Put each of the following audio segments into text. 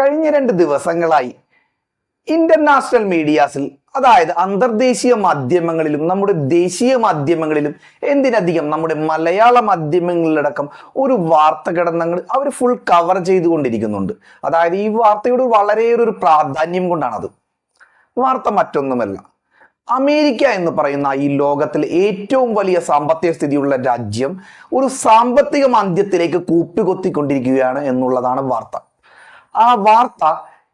കഴിഞ്ഞ രണ്ട് ദിവസങ്ങളായി ഇന്റർനാഷണൽ മീഡിയാസിൽ അതായത് അന്തർദേശീയ മാധ്യമങ്ങളിലും നമ്മുടെ ദേശീയ മാധ്യമങ്ങളിലും എന്തിനധികം നമ്മുടെ മലയാള മാധ്യമങ്ങളിലടക്കം ഒരു വാർത്ത കിടന്നങ്ങൾ അവർ ഫുൾ കവർ ചെയ്തുകൊണ്ടിരിക്കുന്നുണ്ട്. അതായത് ഈ വാർത്തയോട് വളരെയേറെ ഒരു പ്രാധാന്യം കൊണ്ടാണത്. വാർത്ത മറ്റൊന്നുമല്ല. അമേരിക്ക എന്ന് പറയുന്ന ഈ ലോകത്തിലെ ഏറ്റവും വലിയ സാമ്പത്തിക സ്ഥിതിയുള്ള രാജ്യം ഒരു സാമ്പത്തിക മാന്ദ്യത്തിലേക്ക് കൂപ്പികൊത്തിക്കൊണ്ടിരിക്കുകയാണ് എന്നുള്ളതാണ് വാർത്ത. ആ വാർത്ത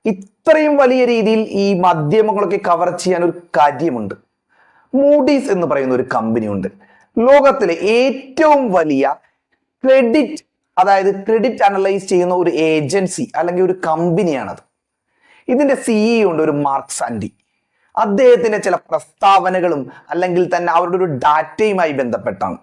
ഇത്രയും വലിയ രീതിയിൽ ഈ മാധ്യമങ്ങളൊക്കെ കവർ ചെയ്യാൻ ഒരു കാര്യമുണ്ട്. മൂഡീസ് എന്ന് പറയുന്ന ഒരു കമ്പനി ഉണ്ട്. ലോകത്തിലെ ഏറ്റവും വലിയ ക്രെഡിറ്റ് അതായത് ക്രെഡിറ്റ് അനലൈസ് ചെയ്യുന്ന ഒരു ഏജൻസി അല്ലെങ്കിൽ ഒരു കമ്പനിയാണത് ഇതിന്റെ സിഇ ഉണ്ട് ഒരു മാർക്ക് സാൻഡി അദ്ദേഹത്തിന്റെ ചില പ്രസ്താവനകളും അല്ലെങ്കിൽ തന്നെ അവരുടെ ഒരു ഡാറ്റയുമായി ബന്ധപ്പെട്ടാണ്.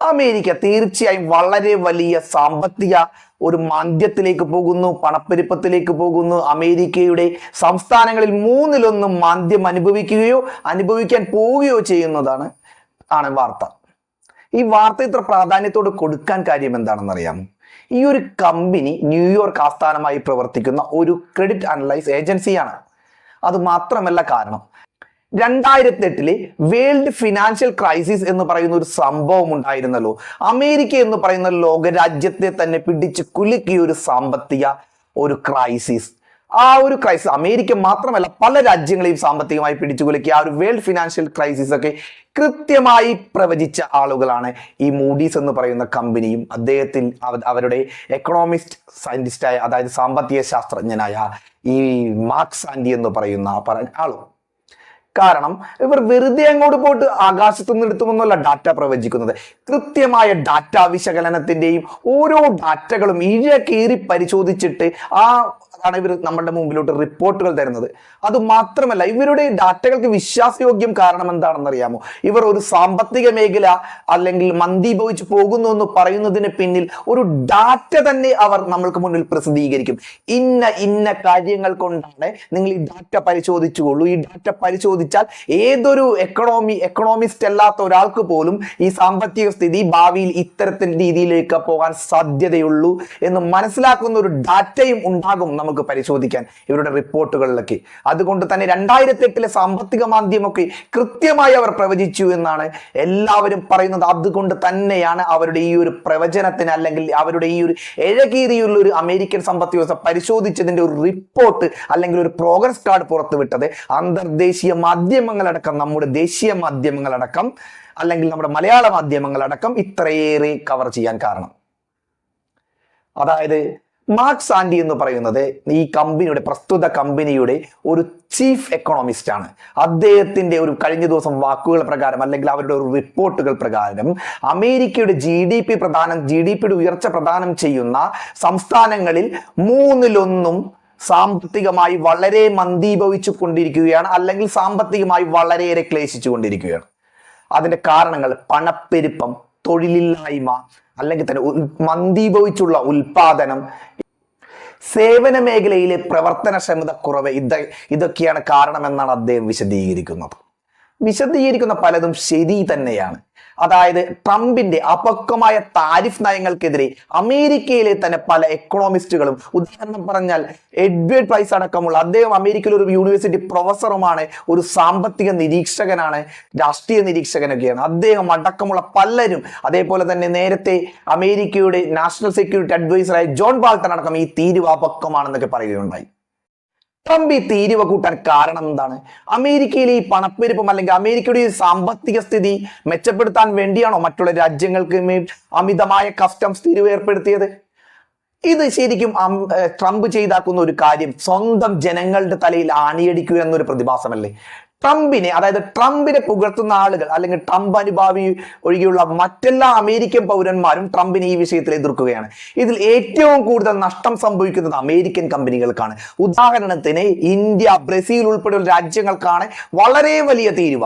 അമേരിക്ക തീർച്ചയായും വളരെ വലിയ സാമ്പത്തിക ഒരു മാന്ദ്യത്തിലേക്ക് പോകുന്നു പണപ്പെരുപ്പത്തിലേക്ക് പോകുന്നു. അമേരിക്കയുടെ സംസ്ഥാനങ്ങളിൽ മൂന്നിലൊന്നും മാന്ദ്യം അനുഭവിക്കുകയോ അനുഭവിക്കാൻ പോവുകയോ ചെയ്യുന്നതാണ് ആണ് വാർത്ത. ഈ വാർത്ത ഇത്ര പ്രാധാന്യത്തോട് കൊടുക്കാൻ കാര്യം എന്താണെന്ന് അറിയാമോ ഈ ഒരു കമ്പനി ന്യൂയോർക്ക് ആസ്ഥാനമായി പ്രവർത്തിക്കുന്ന ഒരു ക്രെഡിറ്റ് അനലൈസ് ഏജൻസിയാണ്. അത് മാത്രമല്ല കാരണം രണ്ടായിരത്തി എട്ടിലെ വേൾഡ് ഫിനാൻഷ്യൽ ക്രൈസിസ് എന്ന് പറയുന്ന ഒരു സംഭവം ഉണ്ടായിരുന്നല്ലോ. അമേരിക്ക എന്ന് പറയുന്ന ലോകരാജ്യത്തെ തന്നെ പിടിച്ച് കുലുക്കിയ ഒരു സാമ്പത്തിക ഒരു ക്രൈസിസ്. ആ ഒരു ക്രൈസിസ് അമേരിക്ക മാത്രമല്ല പല രാജ്യങ്ങളെയും സാമ്പത്തികമായി പിടിച്ചു കുലുക്കിയ ആ ഒരു വേൾഡ് ഫിനാൻഷ്യൽ ക്രൈസിസ് ഒക്കെ കൃത്യമായി പ്രവചിച്ച ആളുകളാണ് ഈ മൂഡീസ് എന്ന് പറയുന്ന കമ്പനിയും അദ്ദേഹത്തിൽ അവരുടെ എക്കണോമിസ്റ്റ് സയന്റിസ്റ്റായ അതായത് സാമ്പത്തിക ശാസ്ത്രജ്ഞനായ ഈ മാർക്സ് ആൻഡി എന്ന് പറയുന്ന ആളും. കാരണം ഇവർ വെറുതെ അങ്ങോട്ട് പോയിട്ട് ആകാശത്തു നിന്ന് ഡാറ്റ പ്രവചിക്കുന്നത്. കൃത്യമായ ഡാറ്റ വിശകലനത്തിന്റെയും ഓരോ ഡാറ്റകളും ഇഴ കീറി പരിശോധിച്ചിട്ട് ആ അതാണ് ഇവർ നമ്മുടെ മുമ്പിലോട്ട് റിപ്പോർട്ടുകൾ തരുന്നത്. അത് മാത്രമല്ല ഇവരുടെ ഡാറ്റകൾക്ക് വിശ്വാസയോഗ്യം കാരണം എന്താണെന്ന് അറിയാമോ? ഇവർ ഒരു സാമ്പത്തിക മേഖല അല്ലെങ്കിൽ മന്ദീഭവിച്ച് പോകുന്നു എന്ന് പറയുന്നതിന് പിന്നിൽ ഒരു ഡാറ്റ തന്നെ അവർ നമ്മൾക്ക് മുന്നിൽ പ്രസിദ്ധീകരിക്കും. ഇന്ന ഇന്ന കാര്യങ്ങൾ കൊണ്ടാണ് നിങ്ങൾ ഈ ഡാറ്റ പരിശോധിച്ചുകൊള്ളൂ. ഈ ഡാറ്റ പരിശോധിച്ചാൽ ഏതൊരു എക്കണോമി എക്കണോമിസ്റ്റ് അല്ലാത്ത ഒരാൾക്ക് പോലും ഈ സാമ്പത്തിക സ്ഥിതി ഭാവിയിൽ ഇത്തരത്തിൽ രീതിയിലേക്ക് പോകാൻ സാധ്യതയുള്ളൂ എന്ന് മനസ്സിലാക്കുന്ന ഒരു ഡാറ്റയും ഉണ്ടാകും നമുക്ക് പരിശോധിക്കാൻ ഇവരുടെ റിപ്പോർട്ടുകളിലൊക്കെ. അതുകൊണ്ട് തന്നെ രണ്ടായിരത്തി എട്ടിലെ സാമ്പത്തിക മാന്ദ്യമൊക്കെ കൃത്യമായി അവർ പ്രവചിച്ചു എന്നാണ് എല്ലാവരും പറയുന്നത്. അതുകൊണ്ട് തന്നെയാണ് അവരുടെ ഈ ഒരു പ്രവചനത്തിന് അല്ലെങ്കിൽ അവരുടെ ഈ ഒരു എഴകീറിയുള്ള ഒരു അമേരിക്കൻ സമ്പത്ത് വ്യവസ്ഥ പരിശോധിച്ചതിന്റെ ഒരു റിപ്പോർട്ട് അല്ലെങ്കിൽ ഒരു പ്രോഗ്രസ് കാർഡ് പുറത്തുവിട്ടത് അന്തർദേശീയ മാധ്യമങ്ങളടക്കം നമ്മുടെ ദേശീയ മാധ്യമങ്ങളടക്കം അല്ലെങ്കിൽ നമ്മുടെ മലയാള മാധ്യമങ്ങളടക്കം ഇത്രയേറെ കവർ ചെയ്യാൻ കാരണം. അതായത് മാർക്സ് ആൻഡി എന്ന് പറയുന്നത് ഈ കമ്പനിയുടെ പ്രസ്തുത കമ്പനിയുടെ ഒരു ചീഫ് എക്കണോമിസ്റ്റ് ആണ്. അദ്ദേഹത്തിന്റെ ഒരു കഴിഞ്ഞ ദിവസം വാക്കുകൾ പ്രകാരം അല്ലെങ്കിൽ അവരുടെ ഒരു റിപ്പോർട്ടുകൾ പ്രകാരം അമേരിക്കയുടെ ജി ഡി പി പ്രധാനം ജി ഡി പിയുടെ ഉയർച്ച പ്രദാനം ചെയ്യുന്ന സംസ്ഥാനങ്ങളിൽ മൂന്നിലൊന്നും സാമ്പത്തികമായി വളരെ മന്ദീഭവിച്ചു കൊണ്ടിരിക്കുകയാണ് അല്ലെങ്കിൽ സാമ്പത്തികമായി വളരെയേറെ ക്ലേശിച്ചു കൊണ്ടിരിക്കുകയാണ് അതിന്റെ കാരണങ്ങൾ പണപ്പെരുപ്പം തൊഴിലില്ലായ്മ അല്ലെങ്കിൽ തന്നെ മന്ദീഭവിച്ചുള്ള ഉൽപാദനം സേവന മേഖലയിലെ പ്രവർത്തനക്ഷമത കുറവ് ഇത് ഇതൊക്കെയാണ് കാരണമെന്നാണ് അദ്ദേഹം വിശദീകരിക്കുന്നത്. വിശദീകരിക്കുന്ന പലതും ശരി തന്നെയാണ്. അതായത് ട്രംപിന്റെ അപക്വമായ താരിഫ് നയങ്ങൾക്കെതിരെ അമേരിക്കയിലെ തന്നെ പല എക്കണോമിസ്റ്റുകളും ഉദാഹരണം പറഞ്ഞാൽ എഡ്വേർഡ് പ്രൈസ് അടക്കമുള്ള അദ്ദേഹം അമേരിക്കയിലെ ഒരു യൂണിവേഴ്സിറ്റി പ്രൊഫസറുമാണ് ഒരു സാമ്പത്തിക നിരീക്ഷകനാണ് രാഷ്ട്രീയ നിരീക്ഷകനൊക്കെയാണ്. അദ്ദേഹം അടക്കമുള്ള പലരും അതേപോലെ തന്നെ നേരത്തെ അമേരിക്കയുടെ നാഷണൽ സെക്യൂരിറ്റി അഡ്വൈസറായ ജോൺ ബാൾട്ടൺ അടക്കം ഈ തീരുവ അപക്വമാണെന്നൊക്കെ പറയുകയുണ്ടായി. ഈ തീരുവ കൂട്ടാൻ കാരണം എന്താണ്? അമേരിക്കയിലെ ഈ പണപ്പെരുപ്പം അല്ലെങ്കിൽ അമേരിക്കയുടെ ഈ സാമ്പത്തിക സ്ഥിതി മെച്ചപ്പെടുത്താൻ വേണ്ടിയാണോ മറ്റുള്ള രാജ്യങ്ങൾക്ക് അമിതമായ കസ്റ്റംസ് തീരുവ ഏർപ്പെടുത്തിയത്? ഇത് ശരിക്കും ട്രംപ് ചെയ്താക്കുന്ന ഒരു കാര്യം സ്വന്തം ജനങ്ങളുടെ തലയിൽ ആണിയടിക്കുക എന്നൊരു പ്രതിഭാസമല്ലേ? ട്രംപിനെ അതായത് ട്രംപിനെ പുകഴ്ത്തുന്ന ആളുകൾ അല്ലെങ്കിൽ ട്രംപ് അനുഭാവി ഒഴികെയുള്ള മറ്റെല്ലാ അമേരിക്കൻ പൗരന്മാരും ട്രംപിനെ ഈ വിഷയത്തിൽ എതിർക്കുകയാണ്. ഇതിൽ ഏറ്റവും കൂടുതൽ നഷ്ടം സംഭവിക്കുന്നത് അമേരിക്കൻ കമ്പനികൾക്കാണ്. ഉദാഹരണത്തിന് ഇന്ത്യ ബ്രസീൽ ഉൾപ്പെടെയുള്ള രാജ്യങ്ങൾക്കാണ് വളരെ വലിയ തീരുവ.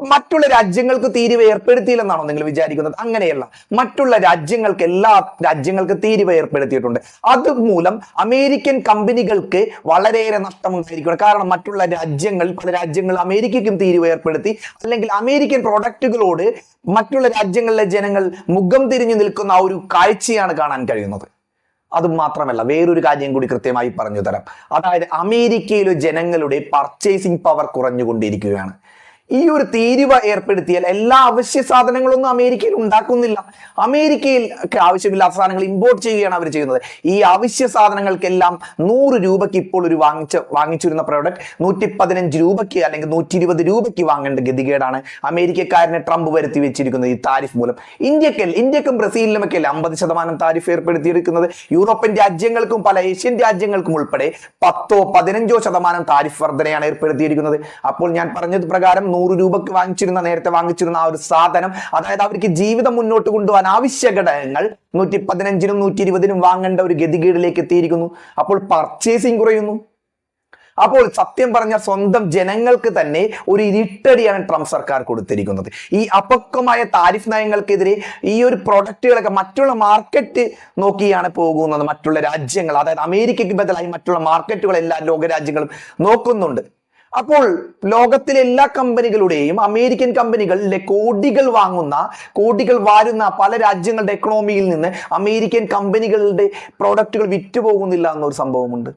മറ്റുള്ള രാജ്യങ്ങൾക്ക് തീരുവ ഏർപ്പെടുത്തിയില്ലെന്നാണോ നിങ്ങൾ വിചാരിക്കുന്നത്? അങ്ങനെയല്ല. മറ്റുള്ള രാജ്യങ്ങൾക്ക് എല്ലാ രാജ്യങ്ങൾക്ക് തീരുവ ഏർപ്പെടുത്തിയിട്ടുണ്ട്. അതുമൂലം അമേരിക്കൻ കമ്പനികൾക്ക് വളരെയേറെ നഷ്ടമുണ്ടായിരിക്കണം കാരണം മറ്റുള്ള രാജ്യങ്ങൾ പല രാജ്യങ്ങൾ അമേരിക്കയ്ക്കും തീരുവ ഏർപ്പെടുത്തി അല്ലെങ്കിൽ അമേരിക്കൻ പ്രോഡക്റ്റുകളോട് മറ്റുള്ള രാജ്യങ്ങളിലെ ജനങ്ങൾ മുഖം തിരിഞ്ഞു നിൽക്കുന്ന ആ ഒരു കാഴ്ചയാണ് കാണാൻ കഴിയുന്നത്. അത് മാത്രമല്ല വേറൊരു കാര്യം കൂടി കൃത്യമായി പറഞ്ഞു തരാം അതായത് അമേരിക്കയിലെ ജനങ്ങളുടെ പർച്ചേസിംഗ് പവർ കുറഞ്ഞുകൊണ്ടിരിക്കുകയാണ്. ഈ ഒരു തീരുവ ഏർപ്പെടുത്തിയാൽ എല്ലാ അവശ്യ സാധനങ്ങളൊന്നും അമേരിക്കയിൽ ഉണ്ടാക്കുന്നില്ല. അമേരിക്കയിൽ ആവശ്യമില്ലാത്ത സാധനങ്ങൾ ഇമ്പോർട്ട് ചെയ്യുകയാണ് അവർ ചെയ്യുന്നത്. ഈ അവശ്യ സാധനങ്ങൾക്കെല്ലാം നൂറ് രൂപയ്ക്ക് ഇപ്പോൾ ഒരു വാങ്ങിച്ച വാങ്ങിച്ചിരുന്ന പ്രോഡക്റ്റ് നൂറ്റി പതിനഞ്ച് രൂപയ്ക്ക് അല്ലെങ്കിൽ നൂറ്റി ഇരുപത് രൂപയ്ക്ക് വാങ്ങേണ്ട ഗതികേടാണ് അമേരിക്കക്കാരനെ ട്രംപ് വരുത്തി വെച്ചിരിക്കുന്നത് ഈ താരിഫ് മൂലം. ഇന്ത്യക്കൽ ഇന്ത്യക്കും ബ്രസീലിനുമൊക്കെ അല്ലേ അമ്പത് ശതമാനം താരിഫ് ഏർപ്പെടുത്തിയിരിക്കുന്നത്? യൂറോപ്യൻ രാജ്യങ്ങൾക്കും പല ഏഷ്യൻ രാജ്യങ്ങൾക്കും ഉൾപ്പെടെ പത്തോ പതിനഞ്ചോ ശതമാനം താരിഫ് വർധനയാണ് ഏർപ്പെടുത്തിയിരിക്കുന്നത്. അപ്പോൾ ഞാൻ പറഞ്ഞത് പ്രകാരം നൂറ് രൂപക്ക് വാങ്ങിച്ചിരുന്ന നേരത്തെ വാങ്ങിച്ചിരുന്ന ആ ഒരു സാധനം. അതായത് അവർക്ക് ജീവിതം മുന്നോട്ട് കൊണ്ടുപോകാൻ ആവശ്യ ഘടകങ്ങൾ നൂറ്റി പതിനഞ്ചിനും നൂറ്റി ഇരുപതിനും വാങ്ങേണ്ട ഒരു ഗതികേടിലേക്ക് എത്തിയിരിക്കുന്നു. അപ്പോൾ പർച്ചേസിങ് കുറയുന്നു. അപ്പോൾ സത്യം പറഞ്ഞ സ്വന്തം ജനങ്ങൾക്ക് തന്നെ ഒരു ഇരിട്ടടിയാണ് ട്രംപ് സർക്കാർ കൊടുത്തിരിക്കുന്നത്. ഈ അപക്വമായ താരിഫ് നയങ്ങൾക്കെതിരെ ഈ ഒരു പ്രൊഡക്റ്റുകളൊക്കെ മറ്റുള്ള മാർക്കറ്റ് നോക്കിയാണ് പോകുന്നത്. മറ്റുള്ള രാജ്യങ്ങൾ അതായത് അമേരിക്കയ്ക്ക് ബദലായി മറ്റുള്ള മാർക്കറ്റുകൾ എല്ലാ ലോകരാജ്യങ്ങളും നോക്കുന്നുണ്ട്. അപ്പോൾ ലോകത്തിലെ എല്ലാ കമ്പനികളുടെയും അമേരിക്കൻ കമ്പനികളിലെ കോടികൾ വാങ്ങുന്ന കോടികൾ വാരുന്ന പല രാജ്യങ്ങളുടെ എക്കണോമിയിൽ നിന്ന് അമേരിക്കൻ കമ്പനികളുടെ പ്രോഡക്റ്റുകൾ വിറ്റുപോകുന്നില്ല എന്നൊരു സംഭവമുണ്ട്.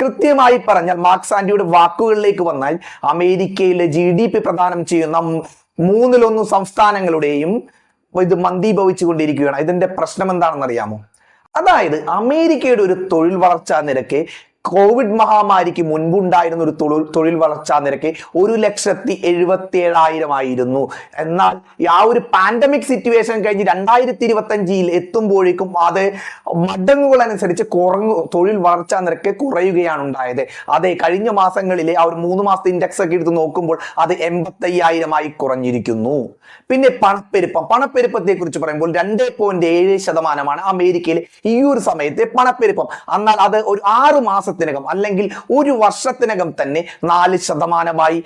കൃത്യമായി പറഞ്ഞാൽ മാർക്സ് ആൻഡിയുടെ വാക്കുകളിലേക്ക് വന്നാൽ അമേരിക്കയിലെ ജി ഡി പി പ്രദാനം ചെയ്യുന്ന മൂന്നിലൊന്നും സംസ്ഥാനങ്ങളുടെയും ഇത് മന്ദീഭവിച്ചുകൊണ്ടിരിക്കുകയാണ്. ഇതിന്റെ പ്രശ്നം എന്താണെന്ന് അറിയാമോ അതായത് അമേരിക്കയുടെ ഒരു തൊഴിൽ വളർച്ചാ നിരക്ക് കോവിഡ് മഹാമാരിക്ക് മുൻപുണ്ടായിരുന്ന ഒരു തൊഴിൽ തൊഴിൽ വളർച്ചാ നിരക്ക് ഒരു ലക്ഷത്തി എഴുപത്തി ഏഴായിരം ആയിരുന്നു. എന്നാൽ ആ ഒരു പാൻഡമിക് സിറ്റുവേഷൻ കഴിഞ്ഞ് രണ്ടായിരത്തി ഇരുപത്തി അഞ്ചിൽ എത്തുമ്പോഴേക്കും അത് മടങ്ങുകളനുസരിച്ച് കുറഞ്ഞു തൊഴിൽ വളർച്ചാ നിരക്ക് കുറയുകയാണ് ഉണ്ടായത്. അതെ കഴിഞ്ഞ മാസങ്ങളിൽ ആ ഒരു മൂന്ന് മാസത്തെ ഇൻഡെക്സ് ഒക്കെ എടുത്ത് നോക്കുമ്പോൾ അത് എൺപത്തയ്യായിരമായി കുറഞ്ഞിരിക്കുന്നു. പിന്നെ പണപ്പെരുപ്പം പണപ്പെരുപ്പത്തെ കുറിച്ച് പറയുമ്പോൾ രണ്ട് പോയിന്റ് ഏഴ് ശതമാനമാണ് അമേരിക്കയിൽ ഈ ഒരു സമയത്തെ പണപ്പെരുപ്പം. എന്നാൽ അത് ഒരു ആറ് മാസത്തിനകം അല്ലെങ്കിൽ ഒരു വർഷത്തിനകം തന്നെ നാല് ശതമാനമായി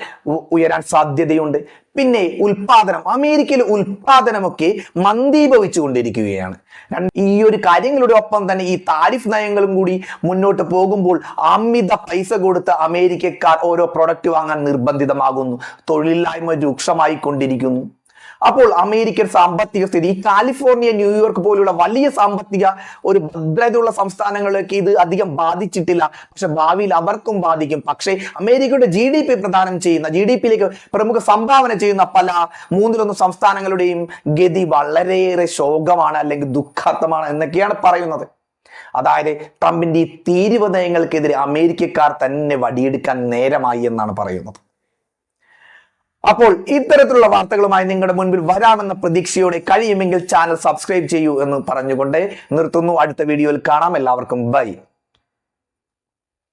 ഉയരാൻ സാധ്യതയുണ്ട്. പിന്നെ ഉൽപാദനം അമേരിക്കയിലെ ഉൽപാദനമൊക്കെ മന്ദീഭവിച്ചു കൊണ്ടിരിക്കുകയാണ് ഈ ഒരു കാര്യങ്ങളുടെ ഒപ്പം തന്നെ ഈ താരിഫ് നയങ്ങളും കൂടി മുന്നോട്ട് പോകുമ്പോൾ അമിത പൈസ കൊടുത്ത് അമേരിക്കക്കാർ ഓരോ പ്രൊഡക്റ്റ് വാങ്ങാൻ നിർബന്ധിതമാകുന്നു. തൊഴിലില്ലായ്മ രൂക്ഷമായി കൊണ്ടിരിക്കുന്നു അപ്പോൾ അമേരിക്കൻ സാമ്പത്തിക സ്ഥിതി കാലിഫോർണിയ ന്യൂയോർക്ക് പോലുള്ള വലിയ സാമ്പത്തിക ഒരു ഭദ്രതയുള്ള സംസ്ഥാനങ്ങളിലേക്ക് ഇത് അധികം ബാധിച്ചിട്ടില്ല. പക്ഷെ ഭാവിയിൽ അവർക്കും ബാധിക്കും. പക്ഷേ അമേരിക്കയുടെ ജി ഡി പി പ്രദാനം ചെയ്യുന്ന ജി ഡി പിയിലേക്ക് പ്രമുഖ സംഭാവന ചെയ്യുന്ന പല മൂന്നിലൊന്ന് സംസ്ഥാനങ്ങളുടെയും ഗതി വളരെയേറെ ശോകമാണ് അല്ലെങ്കിൽ ദുഃഖാർത്ഥമാണ് എന്നൊക്കെയാണ് പറയുന്നത്. അതായത് ട്രംപിന്റെ ഈ തീരുവ നയങ്ങൾക്കെതിരെ അമേരിക്കക്കാർ തന്നെ വടിയെടുക്കാൻ നേരമായി എന്നാണ് പറയുന്നത്. അപ്പോൾ ഇത്തരത്തിലുള്ള വാർത്തകളുമായി നിങ്ങളുടെ മുൻപിൽ വരാമെന്ന പ്രതീക്ഷയോടെ കഴിയുമെങ്കിൽ ചാനൽ സബ്സ്ക്രൈബ് ചെയ്യൂ എന്ന് പറഞ്ഞുകൊണ്ട് നിർത്തുന്നു. അടുത്ത വീഡിയോയിൽ കാണാം. എല്ലാവർക്കും ബൈ.